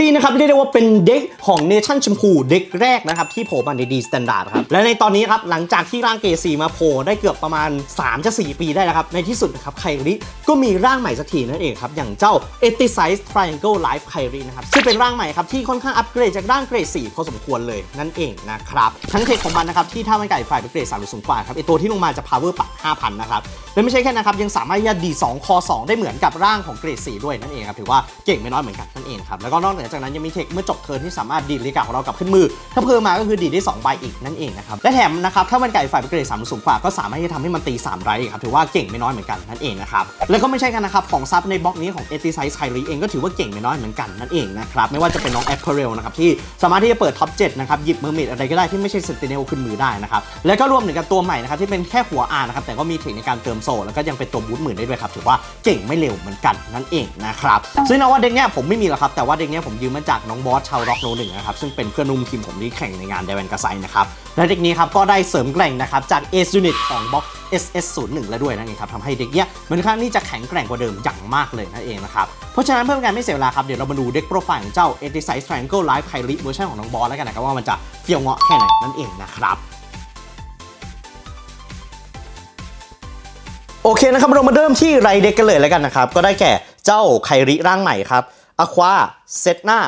รีนะครับเรียกได้ว่าเป็นเด็กของเนชั่นชมพูเด็กแรกนะครับที่โผล่มาในดีสแตนดาร์ดครับและในตอนนี้ครับหลังจากที่ร่างเกรดสีมาโผล่ได้เกือบประมาณ3จะ4ปีได้แล้วครับในที่สุดนะครับไครีก็มีร่างใหม่สักทีนั่นเองครับอย่างเจ้า e t i s i z e Triangle Life ไครีนะครับซึ่งเป็นร่างใหม่ครับที่ค่อนข้างอัปเกรดจากร่างเกรด4พอสมควรเลยนั่นเองนะครับทั้งเทคของมันนะครับที่ถ้ามันไก่ฝ่ายเป็นเกรด3หรือสูงกว่าครับไอตัวที่ลงมาจะ power ปัด5,000นะครับและไม่ใช่แค่นะครับยังสามารถที่จะดี2คอ2ได้เหมือนกับร่างของเกรด4ด้วยนั่นเองครับถือว่าเก่งไม่น้อยเหมือนกันนั่นเองครับแล้วก็นอกเหนือจากนั้นยังมีเทคเมื่อจบเทิร์นที่สามารถดีดลิกาของเรากลับขึ้นมือ ถ้าเพิ่มมาก็คือดีดได้2ใบอีกนั่นเองนะครับและแถมนะครับถ้ามันไก่ฝ่ายเป็นเกรด3หรือสูงกว่าก็สามารถที่จะทำให้มันตี3ไรครับถือว่าเก่งไม่น้อยเหมือนกันนั่นเองนะครับแล้วก็ไม่ใช่กันนะครับของซับในบล็อกนี้ของเอติไซส์ไคลีเองก็ถือว่าเก่งไม่น้อยเหมือนกันนั่นเองนะครับไม่ว่าจะเป็นน้องแอปเปิลนะครับที่สามารถที่จะเปิดท็อป7นะครับหยิบเมอร์เมดอะไรก็ได้ที่ไม่ใช่สเตเนลขึ้นมือได้นะครับแล้วก็รวมถึงกับตัวใหม่นะครับที่เป็นแค่หัวอานะครับแต่ก็มีเทคในการเติมโซลแล้วก็ยังเป็นตัวบูทหมื่นได้ด้วยครับถือว่าเก่งไม่เร็วเหมือนกันนั่นเองนะครับซึ่งนะว่าเด็กเนี้ยผมไม่มีหรอกครับแต่ว่าเด็กเนี้ยผมยืมมาจากน้องบอสชาวร็อกโนหนึ่งนะครับซึ่งเป็นเพื่อนุ่มทีมผมที่แข่งในงานเดวันกาไซนะครับและเด็กนี้ครับก็ได้เสริมแกร่งนะครับจาก Ace Unit ของบ็อก SS01 แล้วด้วยนั่นเองครับทำให้เด็กเนี้ยมันค่อนข้างที่จะแข็งแกร่งกว่าเดิมอย่างมากเลยนั่นเองนะครับเพราะฉะนั้นเพื่อเป็นการไม่เสียเวลาครับเดี๋ยวเรามาดูเด็กโปรไฟล์ของเจ้า e t i s i z e Triangle Live k y r i เวอร์ชันของน้องบอสแล้วกันนะครับว่ามันจะเฟี้ยวเงาะแค่ไหนนั่นเองนะครับโอเคนะครับเรามาเริ่มที่ไรเด็กกันเลยแล้วกันนะครับก็ได้แก่เจ้าไคริร่างใหม่ครับ อควาเซตหน้า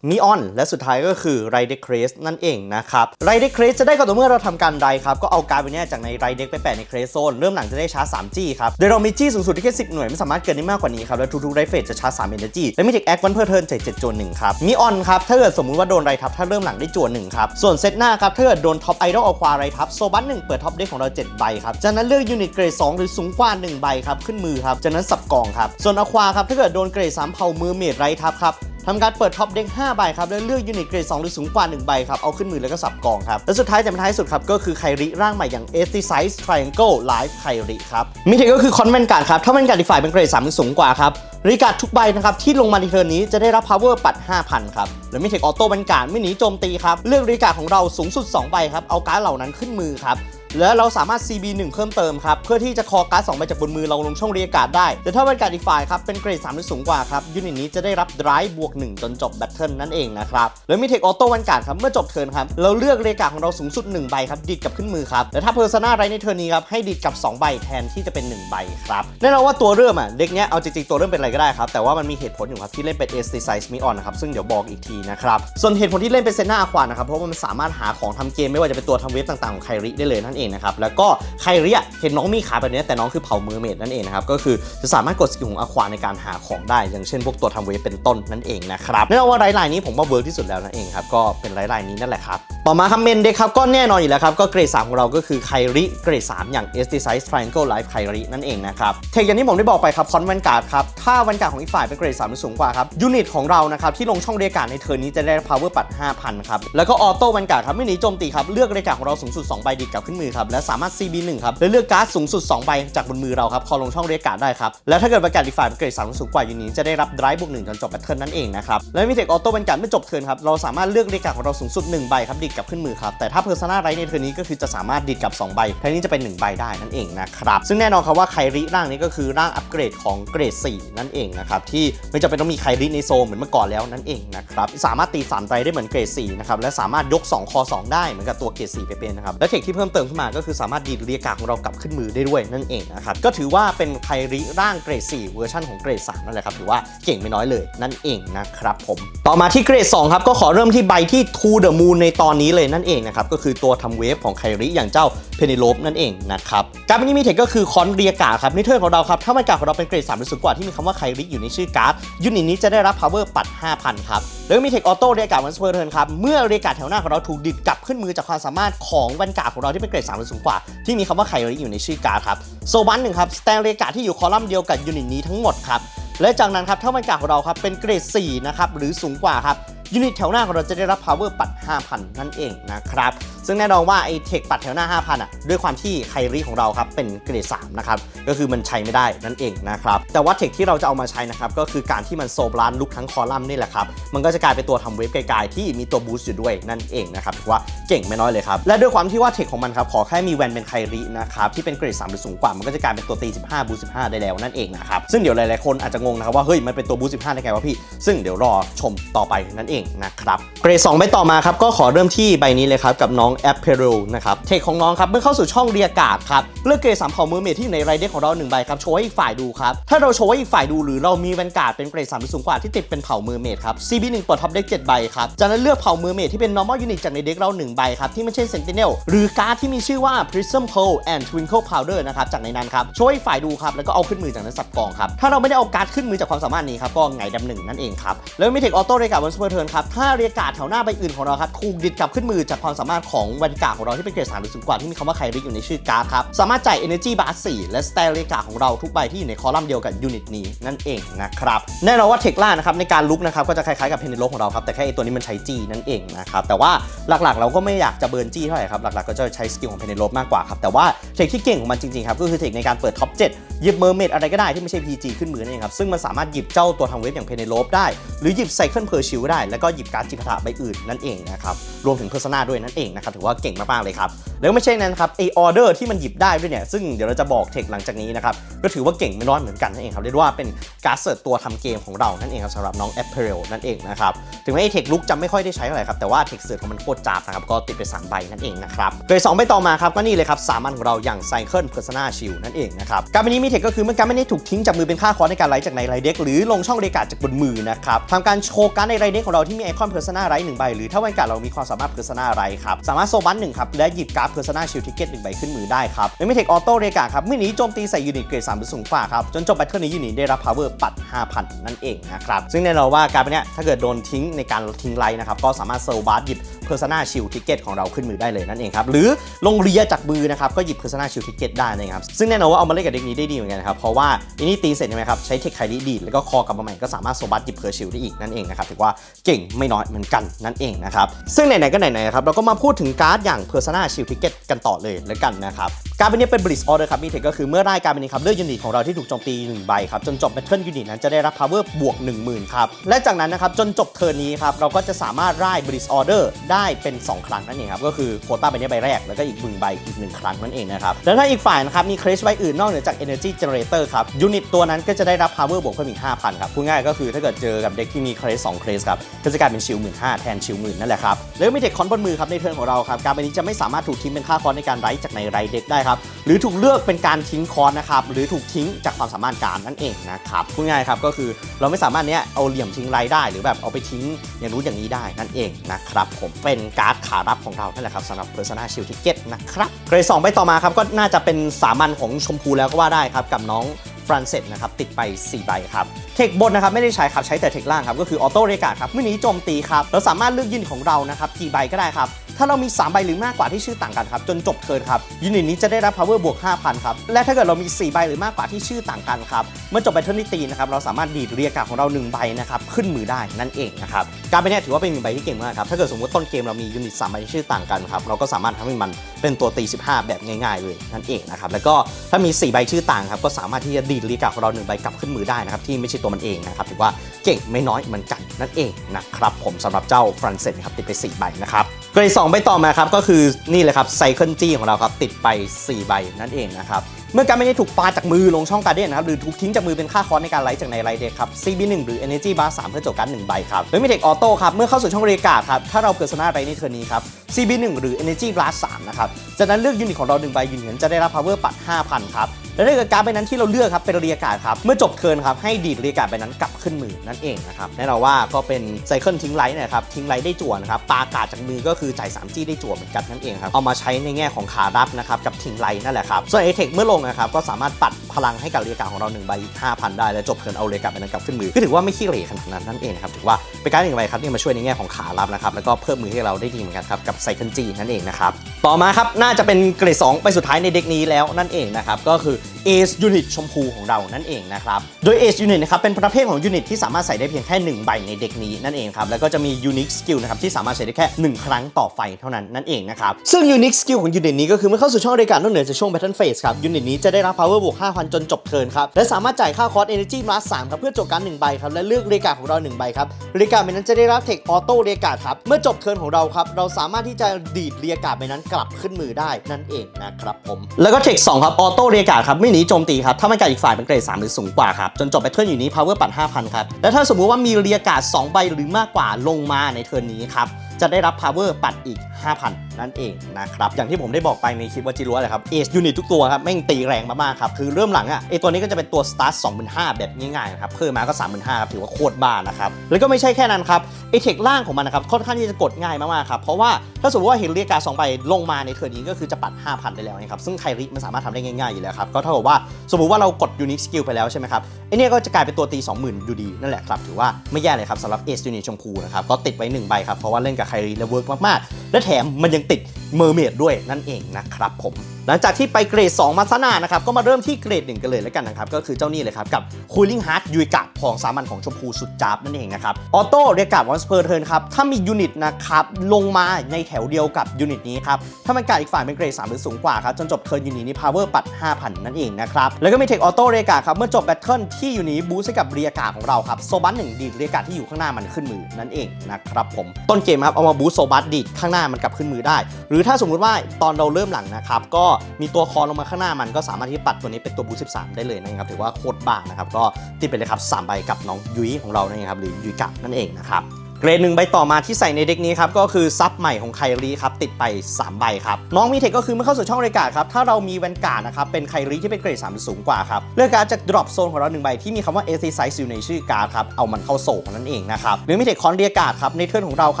นีออนและสุดท้ายก็คือไรเด็กเครสนั่นเองนะครับไรเด็กเครสจะได้ก็ต่อเมื่อเราทำการไรครับก็เอาการ์ดไปเนี่ยจากในไรเดกไปแปะในเครสโซนเริ่มหลังจะได้ชาร์จ3จี้ครับโดยเรามีจี้สูงสุดที่แค่10 หน่วยไม่สามารถเกินได้มากกว่านี้ครับและทุกๆไรเฟสจะชาร์จ3 energy และมีเทคแอควันเพอร์เทิร์นใจ7จวน1ครับนีออนครับถ้าเกิดสมมุติว่าโดนไรทับถ้าเริ่มหลังได้จวน1ครับส่วนเซตหน้าครับถ้าเกิดโดนท็อปไอดอลอควาไรทับโซบัสหนึ่งเปิดท็อปเด็กของเรา7ใบครับจากนั้นเลือกยูนิตเกรด2หรือสูงกว่า1ใบครับขึ้นมือครับจากนั้นสับกองครับส่วนอควาครับถ้าเกิดโดนเกรด3เผามือเมดไรทับครับทำการเปิดท็อปเด็ก5 5 ใบครับ แล้วเลือกยูนิตเกรด2หรือสูงกว่า 1 ใบครับ เอาขึ้นมือแล้วก็สับกองครับ และสุดท้ายแต่ไม่ท้ายสุดครับ ก็คือไคริร่างใหม่อย่าง e t i s i z e Triangle Live ไคริครับมีเทก็คือคอนเวนการ์ดครับ ถ้าเป็นการ์ดอีกฝ่ายเป็นเกรด3หรือสูงกว่าครับริการ์ดทุกใบนะครับที่ลงมาในเทิร์นนี้จะได้รับ power ปัด 5,000 ครับ และมีเทคออโต้บรรการ์ดไม่หนีโจมตีครับ เลือกริการ์ดของเราสูงสุด 2 ใบครับ เอาการ์ดเหล่านั้นขึ้นมือครับ แล้วเราสามารถ CB 1 เพิ่มเติมครับ เพื่อที่จะคอการ์ด2ใบจากบนมือเราลงช่องเรียการ์ดได้ แต่ถ้าเป็นการดีฟายครับ เป็นเกรด3หรือสูงกว่าครับ ยูนิตนี้จะได้รับ drive บวก 1 จนจบแบทเทิลนั่นเองนะครับ แล้วมีเทคออโต้วันการ์ดครับ เมื่อจบเทิร์นครับ เราเลือกเรียการ์ดของเราสูงสุด 1 ใบครับดีดกับขึ้นมือครับ แต่ถ้าเพอร์ซนาไรในเทิร์นนี้ครับให้ดีดกับ 2 ใบแทนที่จะเป็น 1 ใบครับแน่นอนว่าตัวเริ่มอะเด็กเนี้ยเอาจริงๆตัวเริ่มเป็นอะไรก็ได้ครับแต่ว่ามันมีเหตุผลอยู่ครับที่เล่นเป็น s t s i z e m i on นะครับซึ่งเดี๋ยวบอกอีกทีนะครับส่วนเหตุผลที่เล่นเป็นเซน่าอควานะครับเพราะว่ามันสามารถหาของทำเกมไม่ว่าจะเป็นตัวทำเวฟต่างๆของไคริได้เลยนั่นเองนะครับแล้วก็ไคริอะเห็นน้องมีขาแบบนี้แต่น้องคือเผามือเมดนั่นเองนะครับก็คือจะสามารถกดสกิลของอควาในการหาของได้ อย่างเช่นพวกตัวทำเวฟเป็นต้นนั่นเองนะครับแน่นอนว่าไร้ลายนี้ผมว่าเวิร์กที่สุดแล้วนั่นเองครับก็เป็นไร้ลายนี้นั่นแหละครับต่อมาครับเมนเด็กครับก็แน่นอนอยู่แล้วครับก็เกรด3ของเราก็คือไคริเกรด3อย่าง s t s i z e Triangle Life ไครินั่นเองนะครับเทคอย่างที่ผมได้บอกไปครับคอนวันการ์ดครับถ้าวันการ์ดของอีกฝ่ายเป็นเกรด3หรือสูงกว่าครับยูนิตของเรานะครับที่ลงช่องเรียกการ์ดในเทิร์นนี้จะได้ power ปัด5,000ครับแล้วก็ออโต้วันการ์ดครับไม่หนีโจมตีครับเลือกเรียกการของเราสูงสุด2ใบดีดกลับขึ้นมือ1ครับและสามารถ CB 1 ครับและเลือกการ์ดสูงสุด2ใบจากบนมือเราครับคอลงช่องเรียกการ์ดได้ครับและถ้าเกิดวันการ์ดอีกฝ่ายเกรด3หรือสูงกว่าอยู่นิตจะได้รับ drive บวก1จนจบแบทเทิลนั่นเองนะครับและมีเทคออโต้วันการ์ดเมื่อจบเทิร์นครับเราสามารถเลือกเรียกการ์ดของเราสูงสุด1ใบครับดีดกับขึ้นมือครับแต่ถ้าเพอร์ซนาไรในเทิร์นนี้ก็คือจะสามารถดีดกับ 2 ใบแทนที่จะเป็น 1 ใบได้นั่นเองนะครับซึ่งแน่นอนครับว่าไคริร่างนี้ก็คือร่างอัปเกรดของเกรด 4 นั่นเองนะครับที่ไม่จำเป็นต้องมีไคริในโซเหมือนเมื่อก่อนแล้วนั่นเองนะครับสามารถตี3ไตรได้เหมือนเกรด4นะครับและสามารถยก 2 คอ 2 ได้เหมือนกับตัวเกรด4ไปเป็นนะครับและเทคที่เพิ่มเติมขึ้นมาก็คือสามารถดีดเรียการ์ดของเรากลับขึ้นมือได้ด้วยนั่นเองนะครับก็ถือว่าเป็นไคริร่างเกรด 4 เวอร์ชันของเกรด 3 นั่นแหละครับถือว่าเก่งไม่น้อยเลยนั่นเองนะครับผมต่อมาที่เกรด 2 ครับ ก็ขอเริ่มที่ใบที่ To the Moon ในตอนนี้เลยนั่นเองนะครับก็คือตัวทำเวฟของไคริอย่างเจ้าเพเนโลปนั่นเองนะครับการ์ดนี้มีเทคก็คือคอนเรียกาครับในเทิร์นของเราครับถ้ามันการของเราเป็นเกรด3หรือสูงกว่าที่มีคำว่าไคริอยู่ในชื่อการ์ดยูนิตนี้จะได้รับ power ปัด 5,000ครับแล้วมีเทคออโต้เรียกาวันสเปอร์เทิร์นครับเมื่อเรียการ์ดแถวหน้าของเราถูกดิดกลับขึ้นมือจากความสามารถของวันกาของเราที่เป็นเกรด3หรือสูงกว่า ที่มีคำว่าไคริอยู่ในชื่อการ์ดครับโซบันหนึ่งครับสแตนเรกาที่อยู่คอลัมน์เดียวกับยูนิตนี้ทั้งหมดครับและจากนั้นครับถ้าวันการ์ดของเราครับเป็นเกรด4นะครับหรือสูงกว่าครับ ยูนิตแถวหน้าของเราจะได้รับ power ปัด 5,000 นั่นเองนะครับ ซึ่งแน่นอนว่าไอ้เทคปัดแถวหน้า 5,000อะด้วยความที่ไครีของเราครับเป็นเกรด3นะครับก็คือมันใช้ไม่ได้นั่นเองนะครับแต่ว่าเทคที่เราจะเอามาใช้นะครับก็คือการที่มันโซบลานลุกทั้งคอลัมน์นี่แหละครับมันก็จะกลายเป็นตัวทำเวฟไกลๆที่มีตัวบูสต์อยู่ด้วยนั่นเองนะครับถือว่าเก่งไม่น้อยเลยครับและด้วยความที่ว่าเทคของมันครับขอแค่มีแวนเป็นไครีนะครับที่เป็นเกรด3หรือสูงกว่ามันก็จะกลายเป็นตัวตี 15บูสต์15 ได้แล้วนั่นเองนะครับซึ่งเดี๋ยวหลายๆคนอาจจะงงนะครับว่าเฮ้ยมันเป็นตัวบูสต์15ได้ไงวะพี่ซึ่งเดี๋ยวรอชมต่อไปนั่นเององนะครับเกรด2ใบต่อมาครับก็ขอเริ่มที่ใบนี้เลยครับกับน้อง Apparel นะครับเทคของน้องครับเมื่อเข้าสู่ช่องเรียกาดครับเลือกเกรด3เผ่ามือเมทที่อยู่ในไรเดอร์ของเรา1ใบครับโชว์ให้อีกฝ่ายดูครับถ้าเราโชว์ให้อีกฝ่ายดูหรือเรามีแวนการ์ดเป็นเกรด3หรือสูงกว่าที่ติดเป็นเผ่ามือเมทครับ CB1 เปิดท็อปเด็ก7ใบครับจากนั้นเลือกเผ่ามือเมทที่เป็น normal unit จากในเด็กเรา1ใบครับที่ไม่ใช่ Sentinel หรือการ์ดที่มีชื่อว่า Prism Pearl and Twinkle Powder นะครับจากในนั้นครับโชว์ให้ฝ่ายดูครับแล้วก็เอาขึ้นมือจากนั้นสับกองครับถ้าเราไม่ได้เอาการ์ดขึ้นมือจากความสามารถนี้ครับก็ไงดำหนึ่งนั่นเองครับแล้วไมีเทคออโต้เรียกาดวันซูเปอร์เทิร์นครับ ถ้าเรียกาดแถวหน้าใบอื่นของเราครับถูกดิดกลับขึ้นมือจากความสามารถของแวนการ์ของเราที่เป็นเกรดสามหรือสูงกว่าที่มีคำว่าไคริกอยู่ในชื่อการ์ดครับ สามารถจ่าย Energy Bar 4และสไตล์เรียกาของเราทุกใบที่อยู่ในคอลัมน์เดียวกับยูนิตนี้นั่นเองนะครับแน่นอนว่าเทคล่านะครับในการลุกนะครับก็จะคล้ายๆกับเพนเนโลของเราครับแต่แค่ไอตัวนี้มันใช้จีนั่นเองนะครับแต่ว่าหลักๆ เราก็ไม่อยากจะเบิร์นจี้เท่าไหร่ครับหลักๆก็จะใช้สกิลของเพนเนโลมากกว่าครับแต่ว่าเทคที่เก่งของมันจริงๆครับก็คือเทคในการเปิดท็อป7หยิบเมอร์เมดอะไรก็ได้ที่ไม่ใช่ PG ขึ้นมือนั่นเองครับซึ่งมันสามารถหยิบเจ้าตัวทางเว็บอย่างเพนเนโลได้ หรือหยิบไซเคิลเพอร์ชิลได้แล้วก็หยิบการดจิปาถะใบอื่นนั่นเองนะครับรวมถึงเพอร์ซนาด้วยนั่นเองนะครับถือว่าเก่งมากๆเลยครับแล้วไม่ใช่นั้นครับไอออเดอร์ที่มันหยิบได้ด้วยเนี่ยซึ่งเดี๋ยวเราจะบอกเทคหลังจากนี้นะครับก็ถือว่าเก่งไม่น้อยเหมือนกันนั่นเองครับเรียกว่าเป็นการดเสิร์ฟตัวทำเกมของเรานั่นเองครับสำหรับน้อง Apparel นั่นเองนะครับถึงแม้ไอเทคลุกจะไม่ค่อยได้ใช้เท่าไหร่ครับแต่ว่าเทคเสิร์ฟของมันโคตรจับนะครับก็ติดไปสามใบนั่นเองนะครับโดยสองใบต่อมาครับก็นี่เลยครับสามัญของเราอย่างไซเคิลเพอร์ซนาชิลนั่นเองนะครับการเป็นนี้มีเทคก็คือเมื่อการไม่ได้ถูกทิ้งจากมือเป็นค่าคอร์ในการไลฟ์จากในไรเด็กหรือลงช่องเรกาดจากบนมือนะครับทำการโชว์การดในไรเด็กของเราที่มีไอคอนเพอร์ซนาไรหนึ่งใบหรือถ้าวันการเรามีความสามารถเพอร์ซนาไรครับสามารถโซบันหนึ่งครับและหยิบการ์ดเพอร์ซนาชิลทิเก็ตหนึ่งใบขึ้นมือได้ครับและมีเทคออโต้เรกาครับเมื่อนี้โจมตีใส่ยูนิตเกรด3หรือสูงกว่าครับจนจบแบทเทิลนี้ยูนิตได้รับ power ปัด 5,000 นั่นเองนะครับซึ่งแน่นอนว่าการเป็นเนี้ยถ้าเกิดโดนทิ้งในการทิ้งไลท์นะครับก็สามารถโซลบัสหยิบ Persona Shield Ticket ของเราขึ้นมือได้เลยนั่นเองครับหรือลงเรียจากมือนะครับก็หยิบ Persona Shield Ticket ได้นะครับซึ่งแน่นอนว่าเอามาเล่นกับเด็กนี้ได้ดีเหมือนกันครับเพราะว่าอันนี้ตีเสร็จใช่ไหมครับใช้เทคไคดีดีดแล้วก็คอกลับมาใหม่ก็สามารถโซบัสหยิบเพอร์ชิลได้อีกนั่นเองนะครับถือว่าเก่งไม่น้อยเหมือนกันนั่นเองนะครับซึ่งไหนๆก็ไหนๆครับเราก็มาพูดถึงการ์ดอย่าง Persona Shield Ticket ก็ตกันต่อเลยแล้วกันนะครับการเป็นนี้เป็น Blitz Order ครับมีเทคก็คือเมื่อได้การเป็นนี้ครับเลือกยูนิตของเราที่ถูกโจมตี1ใบครับจนจบแบทเทิลยูนิตนั้นจะได้รับ power บวก 10,000ครับและจากนั้นนะครับจนจบเทิร์นนี้ครับเราก็จะสามารถไล่ Blitz Order ได้เป็น 2 ครั้งนั่นเองครับก็คือโคต้าใบนี้ใบแรกแล้วก็อีกบึงใบอีกหนึ่งครั้งนั่นเองนะครับแล้วถ้าอีกฝ่ายนะครับมีเครสใบอื่นนอกเหนือจาก Energy Generator ครับยูนิตตัวนั้นก็จะได้รับ power บวกเพิ่มอีก5,000ครับพูดง่ายก็คือถ้าเกิดเจอกับเด็กที่มีเครส2เครสครับก็จะกลายเป็นชิลหมื่นห้าแทนชิลหมื่นนั่นแหละครับแล้วมีเทคคอนบนมือครับในเทิร์นของเราครับการใบนี้จะไม่สามารถถูกทงเป็นค่าคอนในการไรจากในไรเด็กได้ครับหรือถูกเลือกเป็นการทิ้งคอนนะครับหรือถูกทิ้งจากความสามารถการนั่นเองนะครับพูดง่ายครับก็คือเราไม่สามารถเนี้ยเอาเหลี่ยมทิ้งไรได้ หรือแบบเอาไปทิ้งอย่างนู้นอย่างนี้ได้นั่นเองนะครับผมเป็นการ์ดขารับของเรานั่นแหละครับสำหรับ Persona Shield Ticket นะครับเกรดสองใบต่อมาครับก็น่าจะเป็นสามัญของชมพูแล้วก็ว่าได้ครับกับน้องฟรันเซตนะครับติดไป 4 ใบครับ เทคบนนะครับไม่ได้ใช้ครับ ใช้แต่เทคล่างครับ ก็คือออโต้เรกาครับเมื่อนี้โจมตีครับ เราสามารถเลือกยูนิตของเรานะครับกี่ใบก็ได้ครับ ถ้าเรามี 3 ใบหรือมากกว่าที่ชื่อต่างกันครับ จนจบเทิร์นครับยูนิตนี้จะได้รับ power บวก 5,000 ครับ และถ้าเกิดเรามี 4 ใบหรือมากกว่าที่ชื่อต่างกันครับ เมื่อจบไปเทิร์นที่ตีนะครับ เราสามารถดีดเรียกาของเรา 1 ใบนะครับ ขึ้นมือได้นั่นเองนะครับ การเป็นเนี่ยถือว่าเป็นหนึ่งใบที่เก่งมากครับ ถ้าเกิดสมมติต้นเกมเรามียูนิต3ใบที่ชื่อต่างกันครับ เราก็สามารถทำให้มันเป็นตัวตี 15 แบบง่ายๆเลยนั่นเองนะครับ แล้วก็ถ้ามี 4 ใบชื่อต่างครับ ก็สามารถที่จะดีดเรียกาของเรา1ใบกลับขึ้นมือได้นะครับที่ไม่ใช่ตัวมันเองนะครับถือว่าเก่งไม่น้อยเหมือนกันนั่นเองนะครับผมสำหรับเจ้าฟรันเซตครับติดไป 4 ใบนะครับ กรดสองใบต่อมาครับก็คือนี่เลยครับไซเคิลจี้ของเราครับติดไป 4 ใบนั่นเองนะครับเมื่อการไม่ได้ถูกปาจากมือลงช่องการเด้นนะครับหรือถูกทิ้งจากมือเป็นค่าคอร์สในการไลฟ์จากในไลฟ์เด็กครับ CB1 หรือ Energy Bar 3เพื่อจทย์การ1ใบครับแล้วมีเทคออโต้ครับเมื่อเข้าสู่ช่องเรียกาครับถ้าเราเพอร์ซนาไรในเทอร์นี้ครับ CB1 หรือ Energy Bar 3นะครับจากนั้นเลือกยูนิตของเรา1ใบยูนิตจะได้รับ power ปัด 5,000ครับและถ้าเกิดการดใบนั้นที่เราเลือกครับเป็นเรียกาศครับเมื่อจบเทิร์นครับให้ดีดเรียกาศใบนั้นกลับขึ้นมือนั่นเองนะครับแน่นอนว่าก็เป็นไซเคิลทิ้งไลท์นะครับทิ้งไลท์ได้จั่วนะครับปากาศจากมือก็คือจ่าย 3G ได้จั่วเหมือนกันนั่นเองครับเอามาใช้ในแง่ของขารับนะครับกับทิ้งไลท์นั่นแหละครับส่วนเอเทคเมื่อลงนะครับก็สามารถปัดพลังให้กับเรียกาของเรา1ใบอีก5,000 ได้และจบเทิร์นเอาเรียกาไปนั้นกลับขึ้นมือก็ถือว่าไม่ขี้เหร่ขนาดนั้นนั่นเองนะครับถือว่าเป็นการหนึ่งใบครับที่มาช่วยในแง่ของขารับนะครับแล้วก็เพิ่มมือให้เราได้ดีเหมือนกันครับกับไซเคิลจีนั่นเองนะครับต่อมาครับน่าจะเป็นเกรด2ไปสุดท้ายในเด็กนี้แล้วนั่นเองนะครับก็คือ Ace Unit ชมพูของเรานั่นเองนะครับโดย Ace Unit นะครับเป็นประเภทของยูนิตที่สามารถใส่ได้เพียงแค่1ใบในเด็กนี้นั่นเองครับแล้วก็จะมี Unique Skill นะครับที่สามารถใช้ได้แค่ 1 ครั้งต่อไฟเท่านั้นนั่นเองนะครับซึ่ง Unique Skill ของยูนิตนี้ก็คือเมื่อเข้าสู่ช่องรายการนอกเหนือจากช่วง Battle Phase ครับยูนิตนี้จะได้รับ Power บวก5,000 จนจบเทิร์นครับและสามารถจ่ายค่าคอร์ส Energy Plus 3ครับเพื่อจบการ1ใบครับและเลือกเรยการของเรา1ใบครับเรการใบนั้นจะได้รับเทคออโต้เรียการครับ เมื่อจบเทิร์นของเราครับ เราสามารถที่จะดีดเรียการใบนั้นกลับขึ้นมือได้นั่นเองนะครับผม แล้วก็เทค2ครับออโต้เรียการครับไม่หนีโจมตีครับถ้าไม่กาอีกฝ่ายเป็นเกรด3หรือสูงกว่าครับจนจบไปเทิร์นอยู่นี้พาวเวอร์ปัด5,000ครับและถ้าสมมุติว่ามีเรียการ์ด2ใบหรือมากกว่าลงมาในเทิร์นนี้ครับ จะได้รับ power ปัดอีก 5,000 นั่นเองนะครับ อย่างที่ผมได้บอกไปในคลิปว่าจิรัวเลยครับ Ace Unit ทุกตัวครับแม่งตีแรงมากๆครับ คือเริ่มหลังอะไอตัวนี้ก็จะเป็นตัว start 25,000 แบบง่ายๆครับ เพิ่มมาก็ 35,000ครับถือว่าโคตรบ้านะครับ แล้วก็ไม่ใช่แค่นั้นครับไอเทคล่างของมันนะครับค่อนข้างที่จะกดง่ายมากๆครับเพราะว่าถ้าสมมติว่าเห็นเรียกาสองใบลงมาในเทิร์นนี้ก็คือจะปัด 5,000 ได้แล้วนะครับซึ่งไคริมันสามารถทำได้ง่ายๆอยู่แล้วครับก็เท่ากับว่าสมมติว่าเรากด unique skill ไปแล้วใช่ไหมครับไอเนี่ยก็จะกลายเป็นตัวตี 20,000อยู่ดีนั่นแหละครับถือว่าไม่แย่เลยครับสำหรับ Ace Unit ชมพูนะครับก็ติดไว้หนึ่งใบครับเพราะว่าเล่นกับไครและเวิร์กมากๆ และแถมมันยังติดเมอร์เมดด้วยนั่นเองนะครับผม หลังจากที่ไปเกรด 2 มาซะนานนะครับ ก็มาเริ่มที่เกรด 1 กันเลยแล้วกันนะครับ ก็คือเจ้านี่เลยครับ กับ Cooling Heart ยูกะของสามัญของชมพูสุดจับนั่นเองนะครับ ออโต้เรียกกับวันสเปอร์เทิร์นครับ ถ้ามียูนิตนะครับ ลงมาในแถวเดียวกับยูนิตนี้ครับ ถ้ามันกาดอีกฝ่ายเป็นเกรด 3 หรือสูงกว่าครับ จนจบเทิร์นยูนิตนี้ power ปัด 5,000 นั่นเองนะครับ แล้วก็มีเทคออโต้เรียกาครับ เมื่อจบแบทเทิลที่ยูนิตบูสต์ให้กับเรียกาของเราครับโซบัสหนึ่งดีดเรียกาที่อยู่ข้างหน้ามันขึ้นมือนั่นเองนะครับผมต้นเกมครับเอามาบูสต์โซบัสดีดข้างหน้ามันกลับขึ้นมือได้ หรือถ้าสมมุติว่าตอนเราเริ่มหลังนะครับก็มีตัวคอลงมาข้างหน้ามันก็สามารถที่จะปัดตัวนี้เป็นตัวบูสต์13 ได้เลยนะครับถือว่าโคตรบ้านะครับก็ติดไปเลยครับ3ใบกับน้องยุ้ยของเรานั่นเองครับหรือยุ้ยกะนั่นเองนะครับ เกรดหนึ่งใบต่อมาที่ใส่ในเด็กนี้ครับก็คือซับใหม่ของไครีครับติดไป 3 ใบครับน้องมีเทคก็คือเมื่อเข้าสู่ช่องรายการครับถ้าเรามีแวนการ์ดนะครับเป็นไครีที่เป็นเกรด3หรือสูงกว่าครับเลือกการ์ดจากดรอปโซนของเราหนึ่งใบที่มีคำว่า AC Size อยู่ในชื่อการ์ดครับเอามันเข้าโซของนั่นเองนะครับหรือมีเทคคอนเรียการ์ดครับในเทิร์นของเราค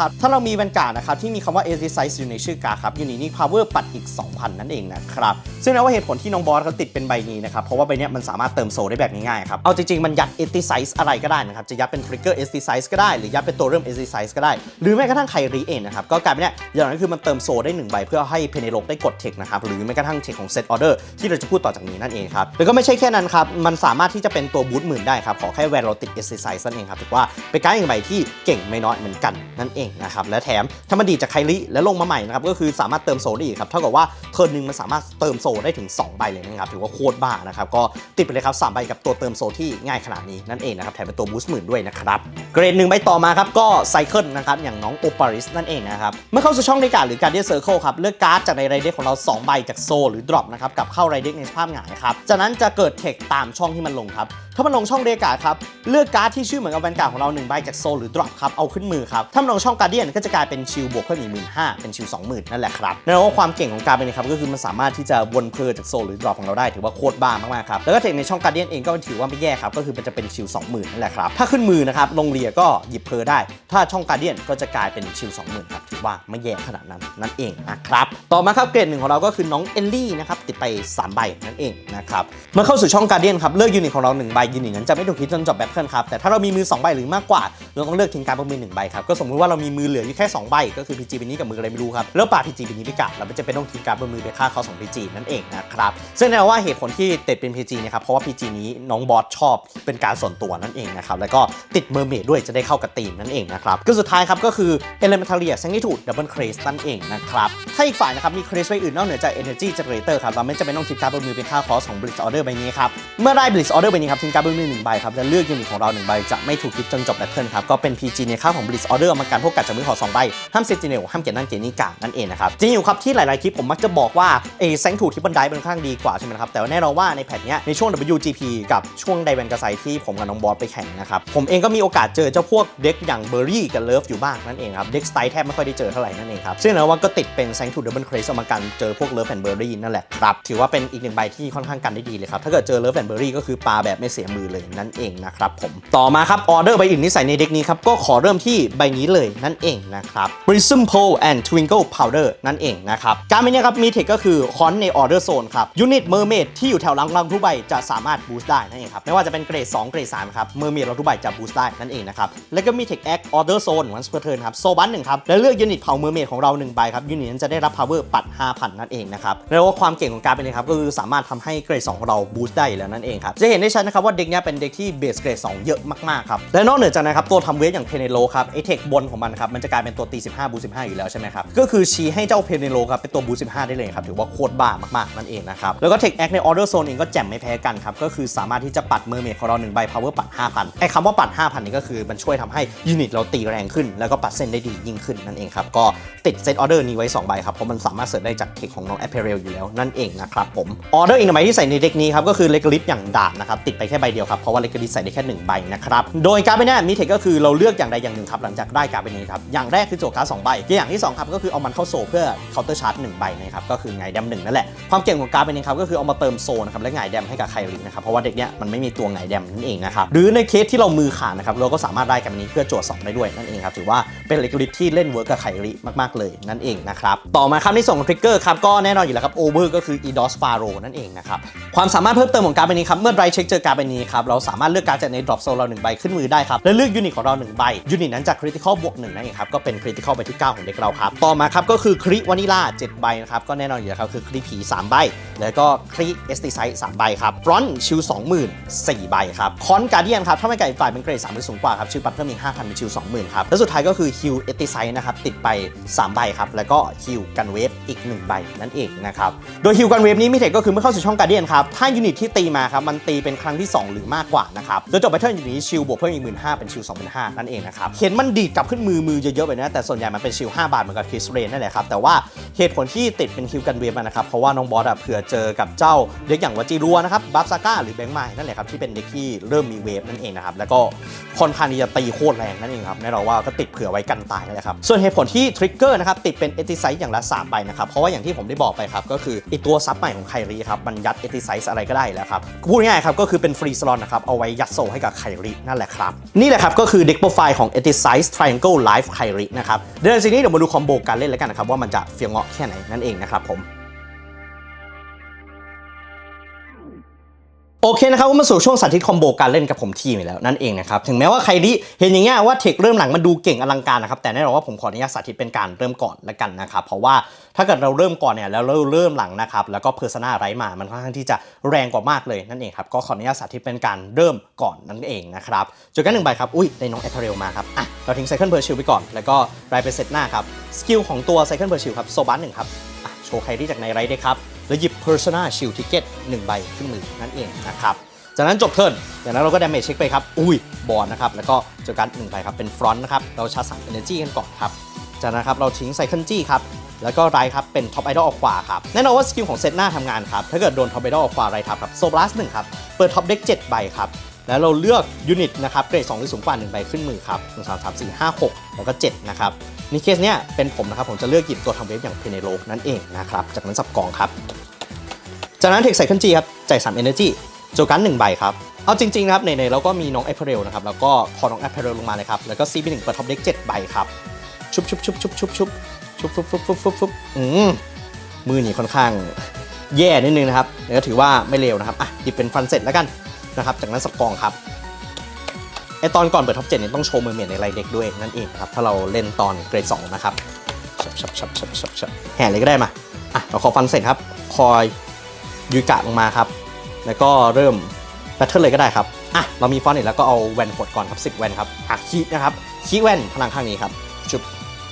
รับถ้าเรามีแวนการ์ดนะครับที่มีคำว่า AC Size อยู่ในชื่อการ์ดครับยูนิตนี้ power ปัดอีก 2,000 นั่นเองนะครับซึ่งนะว่าเหตุผลที่น้องบอสเขาติดเป็นใบนี้นะครับเพราะว่าใบนี้มันสามารถเติมโซได้แบบง่ายๆครับเอาจริงๆมันยัด AC Size อะไรก็ได้นะครับจะยัดเป็น Trigger AC Size ก็ได้หรือยัดเป็นตัวเริ่ม AC Size ก็ได้ หรือแม้กระทั่งไครีเองนะครับ ก็กลายเป็นเนี่ยอย่างนั้นคือมันเติมโซได้1ใบเพื่อให้เพเนโลกได้กดเทคนะครับ หรือแม้กระทั่งเทคของเซตออเดอร์ที่เราจะพูดต่อจากนี้นั่นเองครับ แล้วก็ไม่ใช่แค่นั้นครับ มันสามารถที่จะเป็นตัวบูทหมื่นได้ครับ ขอแค่แวนเราติดเอสไซส์นั่นเองครับถือว่าเป็นการดอีกใบที่เก่งไม่น้อยเหมือนกันนั่นเองนะครับ และแถมถ้ามันดีจากไครีแล้วลงมาใหม่นะครับก็คือสามารถเติมโซได้อีกครับเท่ากับว่าเทิร์นหนึ่งมันสามารถเติมโซได้ถึง 2 ใบเลยนะครับถือว่าโคตรบ้านะครับก็ติดไปเลยครับสามใบกับตัวเติมโซที่ง่ายขนาดนี้นั่นเองนะครับแถมเป็นตัวบูสต์หมื่นด้วยนะครับเกรดหนึ่งใบต่อมาครับก็ไซเคิลนะครับอย่างน้องโอปาริสนั่นเองนะครับเมื่อเข้าสู่ช่องในการหรือการเดียเซอร์เคิลครับเลือกการ์ดจากในไรเด็กของเรา 2 ใบจากโซหรือดรอปนะครับกลับเข้าไรเด็กในสภาพหงายครับจากนั้นจะเกิดเทคตามช่องที่มันลงครับ ถ้ามันลงช่องเรกาครับ เลือกการ์ดที่ชื่อเหมือนกับแวนการ์ดของเรา1ใบจากโซหรือดรอปครับ เอาขึ้นมือครับ ถ้ามันลงช่องการเดียนก็จะกลายเป็นชิลบวกเพิ่มอีกหมื่นห้าเป็นชิลสองหมื่นนั่นแหละครับนั่นแปลว่าความเก่งของการเป็นนะครับก็คือมันสามารถที่จะวนเพลจากโซหรือดรอปของเราได้ถือว่าโคตรบ้ามากๆครับ แล้วก็เทคในช่องการเดียนเองก็ถือว่าไม่แย่ครับก็คือมันจะเป็นชิลสองหมื่นนั่นแหละครับถ้าขึ้นมือนะครับลงเรียก็หยิบเพลได้ ถ้าช่องการเดียนก็จะกลายเป็นชิลสองหมื่นครับถือว่าไม่แย่ขนาดนั้นนั่นเองนะครับต่อมาครับเกรดหนึ่งของเราก็คือน้องเอลลี่นะครับติดไปสามใบนั่นเองนะครับเมื่อเข้าสู่ช่องการเดียนครับเลือกยูนิตของเราหนึ่งใบยูนิตนั้นจะไม่ถูกคิดจนจบแบทเทิลครับแต่ถ้าเรามีมือ 2 ใบหรือมากกว่า เราต้องเลือกทิ้งการดบนมือ1ใบครับก็สมมติว่าเรามีมือเหลืออยู่แค่ 2 ใบ ก็คือ PG เป็นนี้กับมืออะไรไม่รู้ครับแล้วป่า PG เป็นนี้ไปกัดเราไม่จะเป็นต้องทิ้งการดบนมือไปฆ่าเขา2 PG นั่นเองนะครับซึ่งแน่ว่าเหตุผลที่ติดเป็น PG นะครับเพราะว่า PG นี้น้องบอสชอบเป็นการส่วนตัวนั่นเองนะครับแล้วก็ติดเมอร์เมดด้วยจะได้เข้ากับทีมนั่นเองนะครับก็สุดท้ายครับก็คือ Elementalia s a n g i t u d e Double Craze นั่นเองนะครับถ้าอีกฝ่ายนะครับมี Craze ใบอื่นนอกเหนือจาก Energy Generator ครับเราไม่จำเป็นต้องทิ้งการดบนมือเป็นค่าคอสของ Blitz Order ใบนี้ครับเมื่อได้ Blitz Order ใบนี้ครับทิ้งการ์ดบนมือหนึ่งใบครับและเลือกยูนิตของเราหนึ่งใบจะไม่ถูกคิดจนจบแบทเทิลครับก็เป็น PG ในค่าของ Blitz Order เอามาการพวกกัดจากมือขอ2ใบห้ามเซจิเนลห้ามเกียรนั่นเกียรนี่กานั่นเองนะครับจริงอยู่ครับที่หลายๆคลิปผมมักจะบอกว่าเอแซงถูกที่บันไดเป็นข้างดีกว่าใช่ไหมครับแต่ว่าแน่นอนว่าในแพทเนี้ยในช่วง WGP กับช่วงไดแวนกระไซที่ผมกับน้องบอสไปแข่งนะครับผมเองก็มีโอกาสเจอเจ้าพวกเด็กอย่างเบอร์รี่กับเลิฟอยู่บ้างนั่นเองครับเด็กสไตล์แทบไม่ค่อยได้เจอเท่าไหร่นั่นเองครับซึ่งแน่นอนว่าก็ติดเป็นแซงถูดับเบิลเครสเอามากันเจอพวกเลิฟแอนเบอร์รี่นั่นแหละครับถือว่าเป็นอีกหนึ่งใบที่ค่อนข้างกันได้ดีเลยครับถ้าเกิดเจอเลิฟแอนเบอร์รี่ก็คือปลาแบบไม่เสียมือเลยนั่นเองนะครับผมต่อมาครับออเดอร์ใบอื่นที่ใส่ในเด็กนี้ครับก็ขอเริ่มที่ใบนี้เลยนั่นเองนะครับ Prism Pole and Twinkle Powder นั่นเองนะครับการเป็นเนี่ยครับมีเทคก็คือคอนในออเดอร์โซนครับยูนิตเมอร์เมดที่อยู่แถวหลังเราทุกใบจะสามารถบูสต์ได้นั่นเองครับไม่ว่าจะเป็นเกรด 2 เกรด 3 ครับเมอร์เมดเราทุกใบจะบูสต์ได้นั่นเองนะครับแล้วก็มีเทคแอคออเดอร์โซนวันสเปอร์เทิร์นครับโซบันหนึ่งครับแล้วเลือกยูนิตเผาเมอร์เมดของเรา1ใบครับยูนิตนั้นจะได้รับ power ปัด 5,000 นั่นเองนะครับแล้วความเก่งของการเป็นเนี่ยครับก็คือสามารถทำให้เกรด2เราบูสต์ได้อยู่แล้วนั่นเองครับจะเห็นได้ชัดนะครับว่าเด็กเนี้ยเป็นเด็กที่เบสเกรด2 เยอะมากๆครับ และนอกเหนือจากนั้นครับตัวทำเวฟอย่างเพเนโลครับไอเทคบนของมันครับมันจะกลายเป็นตัวตี15บู15 อยู่แล้วใช่ไหมครับ ก็คือชี้ให้เจ้าเพเนโลครับเป็นตัวบู15 ได้เลยครับถือว่าโคตรบ้ามากๆนั่นเองนะครับแล้วก็เทคแอคในออเดอร์โซนเองก็แจ่มไม่แพ้กันครับก็คือสามารถที่จะปัดเมอร์เมดของเรา1ใบ power ปัด5,000ไอ้คำว่าปัด5,000นี่ก็คือมันช่วยทำให้ยูนิตเราตีแรงขึ้น แล้วก็ปัดเส้นได้ดียิ่งขึ้นนั่นเองครับก็ติดเซตออเดอร์นี้ไว้2ใบครับเพราะมันสามารถเสิร์ชได้จากเทคของน้องแอปเปอร์อยู่แล้วนั่นเองนะครับผมออเดอร์อีกหนึ่งใบที่ใส่ในเด็กนี้ครับก็คือเลกลิฟอย่างดาบนะครับติดไปแค่ค่ใบเดียวครับ เพราะว่าเลกลิฟใส่ได้แค่หนึ่งใบนะครับ โดยการ์ดใบเนี้มีเทคก็คือเราเลือกอย่างใดอย่างหนึ่งครับ หลังจากได้การ์ดใบนี้ครับ อย่างแรกคือโจการ์ดสองใบ อย่างที่สองครับก็คือเอามันเข้าโซเพื่อเคาน์เตอร์ชาร์จหนึ่งใบนะครับ ก็คือไงแดมหนึ่งนั่นแหละ ความเก่งของการ์ดใบนี้ครับก็คือเอามาเติมโซนะครับและไงแดมให้กับไคลินนะครับ เพราะว่าเด็กเนี้ยมันไม่มีตัวไงแดมนั่นเองนะครับ หรือในเคสที่เรามือขาดนะครับเราก็สามารถได้การ์ดใบนี้เพื่อโจทย์สองได้ด้วยนั่นเองครับถือว่าเป็นเลกลิฟที่เล่นเวิร์กกับไคลิมากๆเลยนั่นเองนะครับต่อมาครับในส่วนของทริกเกอร์ครับก็แน่นอนอยู่แล้วครับโอเวอร์ก็คือ EDOS Faro นั่นเองนะครับความสามารถเพิ่มเติมของการ์ดใบนี้ครับเมื่อไรเช็คเจอการ์ดใบนี้ครับเราสามารถเลือกการจากในดรอปโซเราหนึ่งใบขึ้นมือได้ครับและเลือกยูนิตของเราหนึ่งใบยูนิตนั้นจากคริติคอลบวกหนึ่งนั่นเองครับก็เป็นคริติคอลใบที่ 9 ของเด็กเราครับต่อมาครับก็คือคริวานิลา7ใบนะครับก็แน่นอนอยู่แล้วครับคือคริผี3ใบแล้วก็คริเอสติไซส์3ใบครับฟรอนต์ชิว20,000 4ใบครับคอนการเดียนครับถ้าไม่ไก่ฝ่ายเป็นเกรด3หรือสูงกว่าครับชิวปัดเพิ่มอีก5,000เป็นชิว20,000ครับแล้วสุดท้ายก็คือฮิวเอสติไซส์นะครับติดไป3ใบครับแล้วก็ฮิวกันเวฟอีก1ใบนั่นเองนะครับโดยฮิวกันเวฟนี้มีเทคก็คือเมื่อเข้าสู่ช่องการเดียนครับถ้ายูนิตที่ตีมาครับมันตีเป็นครั้งที่2 หรือมากกว่านะครับโดยจบแพทเทิร์นอยู่นี้ชิวบวกเพิ่มอีก15,000เป็นชิว25,000นั่นเองนะครับเห็นมันดีดกลับขึ้นมือมือเยอะๆไปนะแต่ส่วนใหญ่มันเป็นชิว5บาทเหมือนกับคริสเรนนั่นแหละครับแต่ว่าเหตุผลที่ติดเป็นฮิวกันเวฟนะครับเพราะว่าน้องบอสอะเผื่อเจอกับเจ้าเด็กอย่างวาจิรัวนะครับบัฟซาก้าหรือแบงค์ไมนั่นแหละครับที่เป็นเด็กที่เริ่มมีเวฟนั่นเองนะครับแล้วก็ค่อนข้างที่จะตีโคตรแรงนั่นเองครับแน่นอนว่าก็ติดเผื่อไว้กันตายนั่นแหละครับส่วนเหตุผลที่ทริกเกอร์นะครับติดเป็นเอติไซส์อย่างละ3ใบนะครับเพราะว่าอย่างที่ผมได้บอกไปครับก็คือไอตัวซับใหม่ของไครีครับมันยัดเอติไซส์อะไรก็ได้แล้วครับพูดง่ายๆครับก็คือเป็นฟรีสลอนนะครับเอาไว้ยัดโซให้กับไครินั่นแหละครับ นี่แหละครับก็คือเด็กโปรไฟล์ของ e t i s i z e Triangle Life ไครินะครับเดี๋ยวในซีนี้เดี๋ยวมาดูคอมโบการเล่นแล้วกันนะครับว่ามันจะเฟี้ยงเงาะแค่ไหนนั่นเองนะครับผม โอเคนะครับก็มาสู่ช่วงสาธิตคอมโบการเล่นกับผมทีมแล้วนั่นเองนะครับถึงแม้ว่าใครที่เห็นอย่างเงี้ยว่าเทคเริ่มหลังมันดูเก่งอลังการนะครับแต่แน่นอนว่าผมขออนุญาตสาธิตเป็นการเริ่มก่อนละกันนะครับเพราะว่าถ้าเกิดเราเริ่มก่อนเนี่ยแล้วเราเริ่มหลังนะครับแล้วก็เพอร์ซนาไรมามันค่อนข้างที่จะแรงกว่ามากเลยนั่นเองครับก็ขออนุญาตสาธิตเป็นการเริ่มก่อนนั่นเองนะครับจุดกันหนึ่งใบครับอุ้ยได้น้องแอปเปิลมาครับอะเราทิ้งไซเคิลเพอร์ชิลไปก่อน แล้วก็ไรไปเซตหน้าครับสกิลของตัวไซเคิลเพอร์ชิลครับโซบัสหนึ่งครับโชว์ใครที่จากในไรได้ครับ แล้วหยิบ Persona Shield Ticket 1 ใบขึ้นมือนั่นเองนะครับ จากนั้นจบเทิร์นจากนั้นเราก็ดาเมจเช็คไปครับ อุ้ย บอลนะครับ แล้วก็เจอการหนึ่งไปครับ เป็นฟรอนต์นะครับ เราชาร์จสามเอเนจีกันก่อนครับ จากนั้นครับเราทิ้งไซเคิลจี้ครับ แล้วก็ไรครับ เป็นท็อปไอดอลออกขวาครับ แน่นอนว่าสกิลของเซตหน้าทำงานครับ ถ้าเกิดโดนท็อปไอดอลออกขวาไรทับครับ โซบลัสหนึ่งครับ เปิดท็อปเด็ก7ใบครับแล้วเราเลือกยูนิตนะครับเกรด2หรือสูงกว่า1ใบขึ้นมือครับ1 2 3 4 5 6 แล้วก็ 7 นะครับ ในเคสเนี้ยเป็นผมนะครับผมจะเลือกหยิบตัวทำเวฟอย่างเพเนโลนั่นเองนะครับจากนั้นสับกองครับจากนั้นเทคไซเคิลจีครับจ่าย3 Energy โจกัน1ใบครับเอาจริงๆนะครับในๆเราก็มีน้องแอปเปิลนะครับแล้วก็คอน้องแอปเปิลลงมาเลยครับแล้วก็ซีบีหนึ่งเปิดท็อปเด็ก7ใบครับชุบชุบชุบชุบชุบชุบชุบฟุบฟุบฟุบฟุบฟุบอืมมือหนีค่อนข้างแย่นิดนึงนะครับแต่ก็ถือว่าไม่เลวนะครับอะหยิบเป็นฟันเสร็จแล้วกันนะครับจากนั้นสับกองครับ ไอตอนก่อนเปิดท็อปเจ็ดเนี่ยต้องโชว์มือเมียนในไรเด็กด้วยนั่นเองครับ ถ้าเราเล่นตอนเกรด2นะครับชับชับชับชับชับชับแห่เลยก็ได้มาอะเราขอฟันเสร็จครับ คอยยูกะลงมาครับ แล้วก็เริ่มแบทเทิลเลยก็ได้ครับอะเรามีฟอนต์อีกแล้วก็เอาแวนกดก่อนครับ10แวนครับอะคีนะครับคีแวนพลังข้างนี้ครับจุบ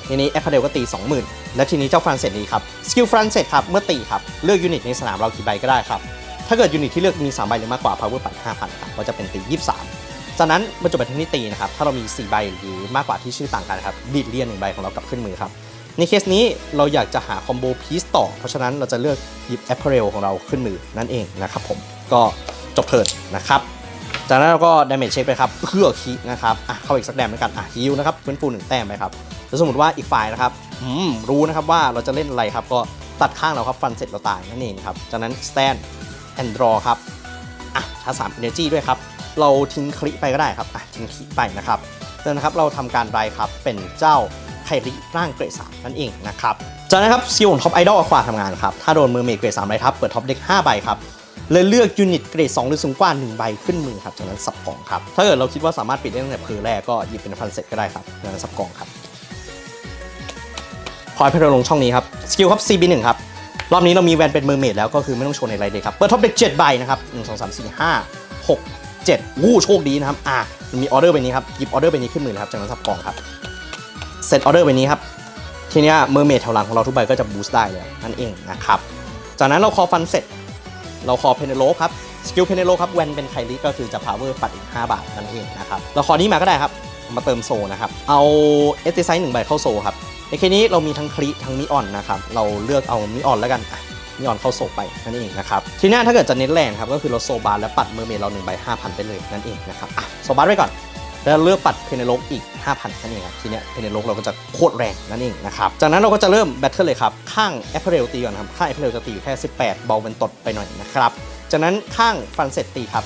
ทีนี้แอปเปิลก็ตี 20,000 แล้วทีนี้เจ้าฟรันเซตนี้ครับ สกิลฟรันเซตครับ เมื่อตีครับ เลือกยูนิตในสนามเรากี่ใบก็ได้ครับ ถ้าเกิดยูนิตที่เลือกมี 3 ใบหรือมากกว่า power ปัด5,000ครับก็จะเป็นตี 23 จากนั้นบรรจุบัตรที่ตีนะครับถ้าเรามี 4 ใบหรือมากกว่าที่ชื่อต่างกันครับดีดเลียนหนึ่งใบของเรากลับขึ้นมือครับในเคสนี้เราอยากจะหาคอมโบพีซต่อ เพราะฉะนั้นเราจะเลือกหยิบแอปเปิลของเราขึ้นมือนั่นเองนะครับผมก็จบเทิร์นนะครับ จากนั้นเราก็ดาเมจเช็คไปครับเพื่อคีนะครับอะเข้าอีกสักแดมแล้วกันอะฮิวนะครับฟื้นฟูหนึ่งแต้มไปครับแล้วสมมติว่าอีกฝ่ายนะครับอืมรู้นะครับว่าเราจะเล่นอะไรครับก็ตัดข้างเราครับฟันเสร็จเราตายนั่นเองครับจากนั้น stand and draw ครับอะชาสาม energy ด้วยครับ เราทิ้งคลิไปก็ได้ครับอะทิ้งคลิไปนะครับจากนั้นะครับเราทำการไรครับเป็นเจ้าไคริร่างเกรดสามนั่นเองนะครับจากนั้นครับสกิลของท็อปไอดอลควาทำงานครับถ้าโดนมือเมจเกรดสามไรครับเปิดท็อปเด็ก5ใบครับเลยเลือกยูนิตเกรด2หรือสูงกว่า 1 ใบขึ้นมือครับจากนั้นสับกล่องครับ ถ้าเกิดเราคิดว่าสามารถปิดได้ตั้งแต่เพอแรกก็หยิบเป็นฟันเซ็ตก็ได้ครับจากนั้นสับกล่องครับพอยเพลลงช่องนี้ครับสกิลครับ CB1 ครับรอบนี้เรามีแวนเป็นเมอร์เมดแล้วก็คือไม่ต้องโชว์ในไรเดย์ครับเปิดท็อปเด็ก7ใบนะครับ1 2 3 4 5 6 7วู้โชคดีนะครับอะมันมีออเดอร์ใบนี้ครับหยิบออเดอร์ใบนี้ขึ้นมือเลยครับจากนั้นสับกล่องครับเซตออเดอร์ใบนี้ครับทีนี้เมอร์เมดแถวหลังของเราทุกใบก็จะบูสต์ได้เลยนั่นเองนะครับจากนั้นเราคอฟันเสร็จ เราคอเพเนโลครับสกิลเพเนโลครับแวนเป็นไคลิก็คือจะพาวเวอร์ปัดอีก 5 บาทนั่นเองนะครับเราคอนี้มาก็ได้ครับมาเติมโซนะครับ เอาเอสติไซน์หนึ่งใบเข้าโซครับ ในเคสนี้เรามีทั้งคลิทั้งมิออนนะครับ เราเลือกเอามิออนแล้วกัน นิออนเข้าโซไปนั่นเองนะครับทีนี้ถ้าเกิดจะเน้นแรงครับก็คือเราโซบาร์แล้วปัดเมอร์เมดเราหนึ่งใบห้าพันไปเลยนั่นเองนะครับอะโซบาร์ไว้ก่อนแล้วเลือกปัดเพนเนโลกอีก 5,000นั่นเองครับทีเนี้ยเพนเนโลกเราก็จะโคตรแรงนั่นเองนะครับ จากนั้นเราก็จะเริ่มแบทเทิลเลยครับ ข้างแอปเปิลตีก่อนครับ ข้างแอปเปิลจะตีอยู่แค่ 18 เบาเป็นตดไปหน่อยนะครับ จากนั้นข้างฟรันเซตตีครับ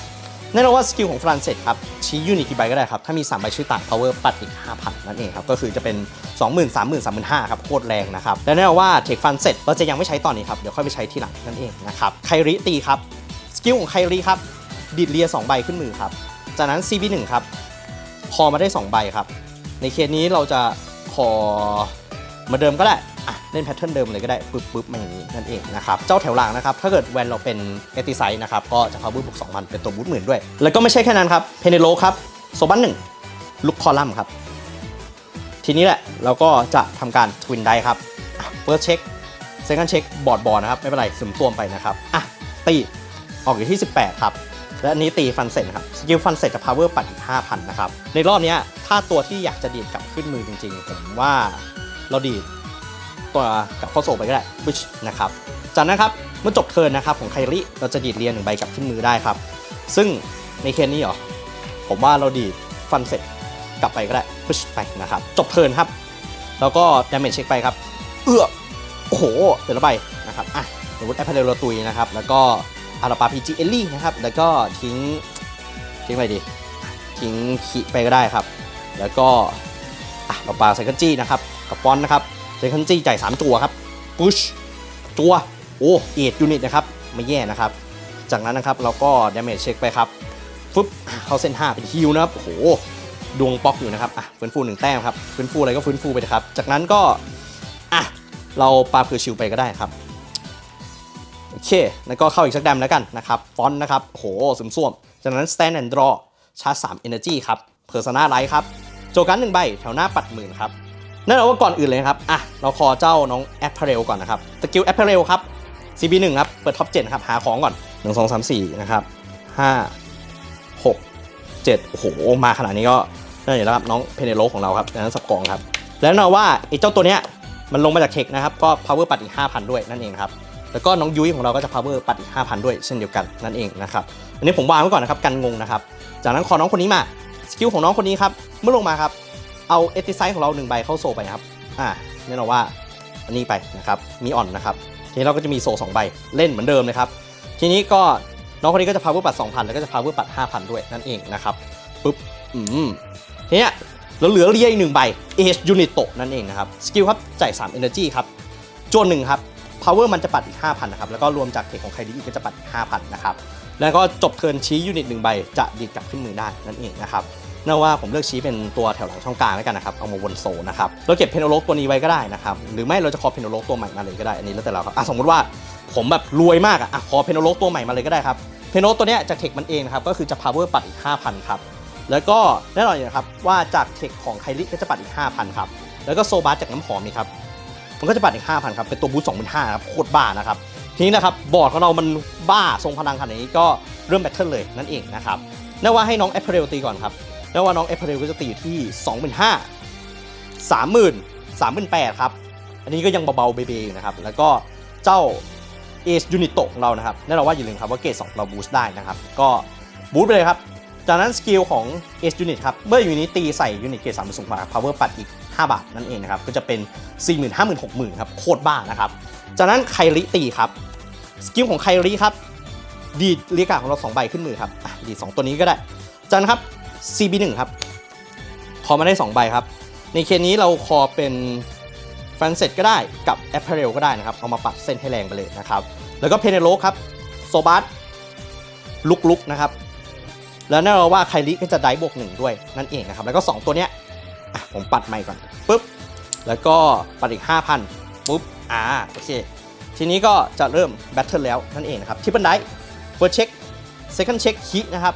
แน่นอนว่าสกิลของฟรันเซตครับชี้ยูนิตกี่ใบก็ได้ครับ ถ้ามี 3 ใบชื่อต่าง power ปัดอีก 5,000 นั่นเองครับ ก็คือจะเป็น 20,000 30,000 35,000 ครับ โคตรแรงนะครับ และแน่นอนว่าเทคฟรันเซตเราจะยังไม่ใช้ตอนนี้ครับ เดี๋ยวค่อยไปใช้ทีหลังนั่นเองนะครับไคริตีครับ สกิลของไคริครับดีดเลีย 2 ใบขึ้นมือครับ จากนั้น CB1 ครับคอมาได้ 2 ใบครับ ในเคสนี้เราจะคอมาเดิมก็ได้ อะเล่นแพทเทิร์นเดิมเลยก็ได้ปึ๊บปึ๊บมาอย่างนี้นั่นเองนะครับเจ้าแถวหลังนะครับถ้าเกิดแวนเราเป็นเอติไซนะครับก็จะพาวเวอร์บวก2,000เป็นตัวบูทหมื่นด้วย แล้วก็ไม่ใช่แค่นั้นครับเพเนโลครับโซบันหนึ่งลุกคอลัมน์ครับทีนี้แหละเราก็จะทำการทวินได้ครับเฟิร์สเช็คเซคันเช็คบอร์ดบอร์นะครับไม่เป็นไรซึมตัวมไปนะครับอะตีออกอยู่ที่ 18 ครับและอันนี้ตีฟันเสร็จครับสกิลฟันเสร็จจะ power ปัดอีก5,000 นะครับ ในรอบนี้ถ้าตัวที่อยากจะดีดกลับขึ้นมือจริงๆ ผมว่าเราดีด ตัวกับข้าโซไปก็ได้บิชนะครับจากนั้นครับเมื่อจบเทิร์นนะครับของไคลิเราจะดีดเรียนหนึ่งใบกลับขึ้นมือได้ครับ ซึ่งในเคสนี้เหรอผมว่าเราดีดฟันเสร็จกลับไปก็ได้พุชไปนะครับจบเทิร์นครับ แล้วก็ดาเมจเช็คไปครับ เอื้อโอ้โหเดี๋ยวละใบนะครับอะสมมติแอปเปิลเรตุยนะครับ แล้วก็อาราปาพีจีเอลลี่นะครับ แล้วก็ทิ้งทิ้งไรดี ทิ้งขีไปก็ได้ครับ แล้วก็อะปาปาไซคันจี้นะครับกับฟอนนะครับ ไซคันจี้จ่าย3ตัวครับพุชตัวโอ้เอ็ดยูนิตนะครับไม่แย่นะครับ จากนั้นนะครับเราก็ดาเมจเช็คไปครับฟึบเข้าเส้น5เป็นฮิวนะครับโอ้โหดวงป๊อกอยู่นะครับอะฟื้นฟูหนึ่งแต้มครับฟื้นฟูอะไรก็ฟื้นฟูไปนะครับ จากนั้นก็อะเราปาเพอร์ชิวไปก็ได้ครับโอเคแล้วก็เข้าอีกสักดมแล้วกันนะครับฟอนต์นะครับโอ้โหสมส่วม จากนั้น stand and draw ชาร์จ3 energy ครับ persona light ครับโจกันหนึ่งใบแถวหน้าปัดหมื่นครับ นั่นเอาว่าก่อนอื่นเลยครับ อะ เราขอเจ้าน้อง apparel ก่อนนะครับ สกิล apparel ครับ CB 1 ครับ เปิดท็อป7ครับ หาของก่อน 1 2 3 4 นะครับ 5 6 7 โอ้โห มาขนาดนี้ก็นั่นเอยู่แล้วครับ น้องเพเนโลของเราครับดังนั้นสับกองครับ แล้วนาว่าไอ้เจ้าตัวเนี้ยมันลงมาจากเทคนะครับ ก็ power ปัดอีก 5,000 ด้วยนั่นเองครับ แล้วก็น้องยุ้ยของเราก็จะ power ปัดอีก 5,000 ด้วยเช่นเดียวกันนั่นเองนะครับ อันนี้ผมวางไว้ก่อนนะครับกันงงนะครับ จากนั้นขอน้องคนนี้มา สกิลของน้องคนนี้ครับ เมื่อลงมาครับ เอาเอติไซของเราหนึ่งใบเข้าโซไปครับ อ่าแน่นอนว่าอันนี้ไปนะครับ มีอ่อนนะครับ ทีนี้เราก็จะมีโซ2ใบเล่นเหมือนเดิมเลยครับ ทีนี้ก็น้องคนนี้ก็จะ power ปัด2,000 แล้วก็จะ power ปัด5,000 ด้วยนั่นเองนะครับ ปุ๊บ อืมทีนี้เราเหลือเรียอีกหนึ่งใบ Age Unit โตนั่นเองนะครับ สกิลครับ จ่าย3 Energy ครับจวนหนึ่งครับ Power มันจะปัดอีก 5,000 นะครับ แล้วก็รวมจากเทคของใครดีอีกก็จะปัดอีก5,000 นะครับ แล้วก็จบเทิร์นชี้ยูนิตหนึ่งใบจะดีดกลับขึ้นมือได้นั่นเองนะครับ น่าว่าผมเลือกชี้เป็นตัวแถวหลังช่องกลางแล้วกันนะครับ เอามาวนโซนะครับ เราเก็บเพนโลกตัวนี้ไว้ก็ได้นะครับ หรือไม่เราจะคอเพนโลกตัวใหม่มาเลยก็ได้ อันนี้แล้วแต่เราครับ อะสมมติว่าผมแบบรวยมากอะอะขอเพนโลกตัวใหม่มาเลยก็ได้ครับ เพนโลกตัวเนี้ยจากเทคมันเองนะครับ ก็คือจะ power ปัดอีก 5,000 ครับ แล้วก็แน่นอนอยู่นะครับว่าจากเทคของไคลิก็จะปัดอีก 5,000 ครับ แล้วก็โซบาจากน้ำหอมนี่ครับ มันก็จะปัดอีก 5,000 ครับ เป็นตัวบูสต์25,000ครับ โคตรบ้านะครับทีนี้นะครับบอร์ดของเรามันบ้าทรงพลังขนาดนี้ก็เริ่มแบทเทิลเลยนั่นเองนะครับน่าว่าให้น้องแอปเปิลตีก่อนครับ น่าว่าน้องแอปเปิลก็จะตีอยู่ที่ 25,000 30,000 38,000 ครับ อันนี้ก็ยังเบาๆเบเบอยู่นะครับ แล้วก็เจ้าเอสยูนิตโตของเรานะครับแน่นอนว่าอย่าลืมครับว่าเกรด2เราบูสต์ได้นะครับ ก็บูสต์ไปเลยครับ จากนั้นสกิลของ S Unit ครับ เมื่อยู่นิตตีใส่ยูนิตเกรด3สูงกว่า Power ปัดอีก 5 บาทนั่นเองนะครับ ก็จะเป็น 4 50,000 60,000 ครับ โคตรบ้านะครับ จากนั้นไคริตีครับ สกิลของไคริครับ ดีดเรียการของเรา 2 ใบขึ้นมือครับดีด2ตัวนี้ก็ได้จากนั้นครับ CB1 ครับ คอมาได้ 2 ใบครับ ในเคสนี้เราคอเป็นฟันเซ็ตก็ได้กับแอปเปิลก็ได้นะครับ เอามาปัดเส้นให้แรงไปเลยนะครับ แล้วก็เพเนโลครับ โซบัสลุกลุกนะครับ แล้วแน่นอนว่าไคลิก็จะได้บวกหนึ่งด้วยนั่นเองนะครับ แล้วก็ 2 ตัวเนี้ยผมปัดใหม่ก่อนปุ๊บ แล้วก็ปัดอีก 5,000ปุ๊บ อ่า โอเค ทีนี้ก็จะเริ่มแบทเทิลแล้วนั่นเองนะครับที่บันไดเฟิร์สเช็คเซคันด์เช็คคีนะครับ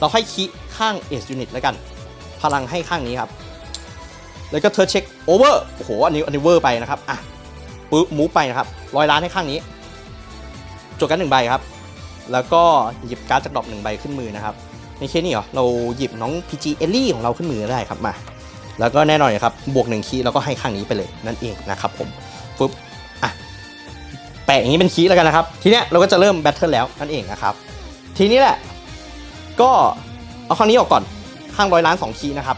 เราให้คีข้างเอ e ยูนิตแล้วกัน พลังให้ข้างนี้ครับ แล้วก็เธอเช็คโอเวอร์โอ้โห อันนี้อันนี้เวอร์ไปนะครับ อะปุ๊บมูฟไปนะครับร้อยล้านให้ข้างนี้จดกันหนึ่งใบครับ แล้วก็หยิบการ์ดจากดรอปหนึ่งใบขึ้นมือนะครับ ในเคสนี้เหรอ เราหยิบน้อง PG เอลลี่ของเราขึ้นมือได้ครับมา แล้วก็แน่นอนครับ บวกหนึ่งคีแล้วก็ให้ข้างนี้ไปเลยนั่นเองนะครับผมปุ๊บอะแปะอย่างนี้เป็นคีแล้วกันนะครับ ทีเนี้ยเราก็จะเริ่มแบทเทิลแล้วนั่นเองนะครับ ทีนี้แหละ ก็เอาข้างนี้ออกก่อนข้างร้อยล้าน2คีนะครับ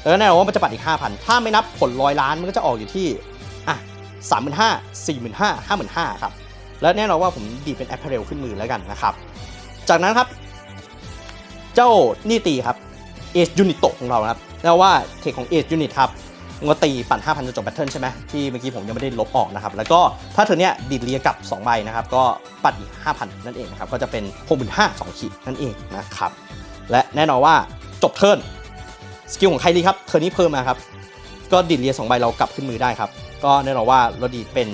แล้วแน่นอนว่ามันจะปัดอีก 5,000 ถ้าไม่นับผลร้อยล้านมันก็จะออกอยู่ที่อะสามหมื่นห้าสี่หมื่นห้าห้าหมื่นห้าครับแล้วแน่นอนว่าผมดีเป็นแอปเปิลขึ้นมือแล้วกันนะครับ จากนั้นครับ เจ้านี่ตีครับเอชยูนิตตกของเรานะครับแล้วว่าเทคของเอชยูนิตครับ มันก็ตีปั่น 5,000จนจบแบทเทิลใช่ไหมที่เมื่อกี้ผมยังไม่ได้ลบออกนะครับแล้วก็ถ้าเธอเนี้ยดีดเลียกลับ 2 ใบนะครับก็ปัดอีก 5,000 นั่นเองนะครับก็จะเป็น65,000 2ขีดนั่นเองนะครับและแน่นอนว่าจบเทิร์นสกิลของใครดีครับเทิร์นนี้เพิ่มมาครับก็ดีดเลีย2ใบเรากลับขึ้นมือได้ครับก็แน่นอนว่าเราดีดเป็น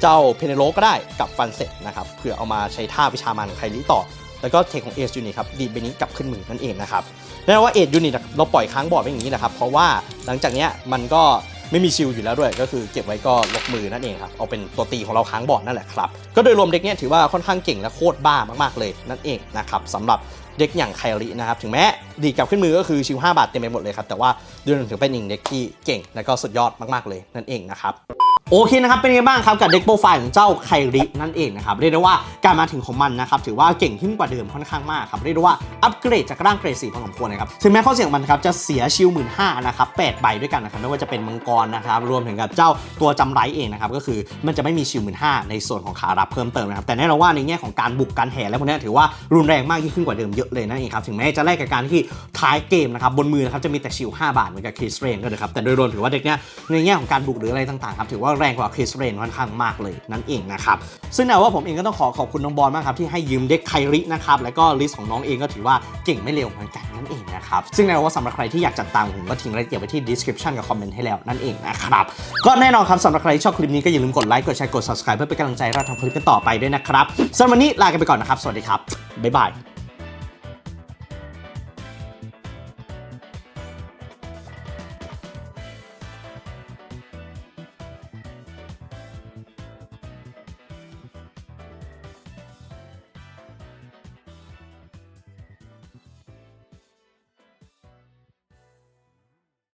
เจ้าเพเนโลก็ได้กับฟันเซ็ตนะครับเผื่อเอามาใช้ท่าวิชามันใครนี้ต่อ แล้วก็เทคของเอ e ยูนิตครับดีดใบนี้กลับขึ้นมือนั่นเองนะครับแน่นว่าเอ e ยูนิตเราปล่อยค้างบอร์ดไว้อย่างนี้นะครับเพราะว่าหลังจากเนี้ยมันก็ไม่มีชิลอยู่แล้วด้วย ก็คือเก็บไว้ก็ลกมือนั่นเองครับเอาเป็นตัวตีของเราค้างบอร์ดนั่นแหละครับก็โดยรวมเด็กเนี้ยถือว่าค่อนข้างเก่งและโคตรบ้ามากๆเลยนั่นเองนะครับสำหรับ เด็กอย่างไคลินะครับ ถึงแม้ดีกลับขึ้นมือก็คือชิล5บาทเต็มไปหมดเลยครับ แต่ว่าดยรวมถือเป็นหนึ่งเด็กที่เก่งและก็สุดยอดมากๆเลยนั่นเองนะครับโอเคนะครับ เป็นยังไงบ้างครับกับเด็กโปรไฟล์ของเจ้าไครินั่นเองนะครับ เรียกได้ว่าการมาถึงของมันนะครับ ถือว่าเก่งขึ้นกว่าเดิมค่อนข้างมากครับ เรียกได้ว่าอัปเกรดจากร่างเกรดสีพอสมควรนะครับ ถึงแม้ข้อเสียของมันครับจะเสียชิลหมื่นห้านะครับแปดใบด้วยกันนะครับ ไม่ว่าจะเป็นมังกรนะครับ รวมถึงกับเจ้าตัวจำไรเองนะครับ ก็คือมันจะไม่มีชิลหมื่นห้าในส่วนของขารับเพิ่มเติมนะครับ แต่แน่นอนว่าในแง่ของการบุกการแห่และพวกนี้ถือว่ารุนแรงมากยิ่งขึ้นกว่าเดิมเยอะเลยนั่นเองครับ ถึงแม้จะแลกกับการที่ท้ายเกมนะครับบนมือนะครับจะมีแต่ชิล5บาทเหมือนกับคริสเรนก็เลยครับ แต่โดยรวมถือว่าเด็กเนี้ยในแง่ของการบุกหรืออะไรต่างๆครับถือว่าแรงกว่าคริสเรนค่อนข้างมากเลยนั่นเองนะครับซึ่งแน่ว่าผมเองก็ต้องขอขอบคุณน้องบอลมากครับที่ให้ยืมเด็กไครินะครับแล้วก็ลิสต์ของน้องเองก็ถือว่าเก่งไม่เร็วเหมือนกันนั่นเองนะครับซึ่งแน่ว่าสำหรับใครที่อยากจัดตามผมก็ทิ้งรายละเอียดไว้ที่ description กับคอมเมนต์ให้แล้วนั่นเองนะครับก็แน่นอนครับสำหรับใครที่ชอบคลิปนี้ก็อย่าลืมกดไลค์กดแชร์กด subscribe เพื่อเป็นกำลังใจเราทำคลิปกันต่อไปด้วยนะครับสำหรับวันนี้ลากันไปก่อนนะครับ สวัสดีครับบ๊ายบาย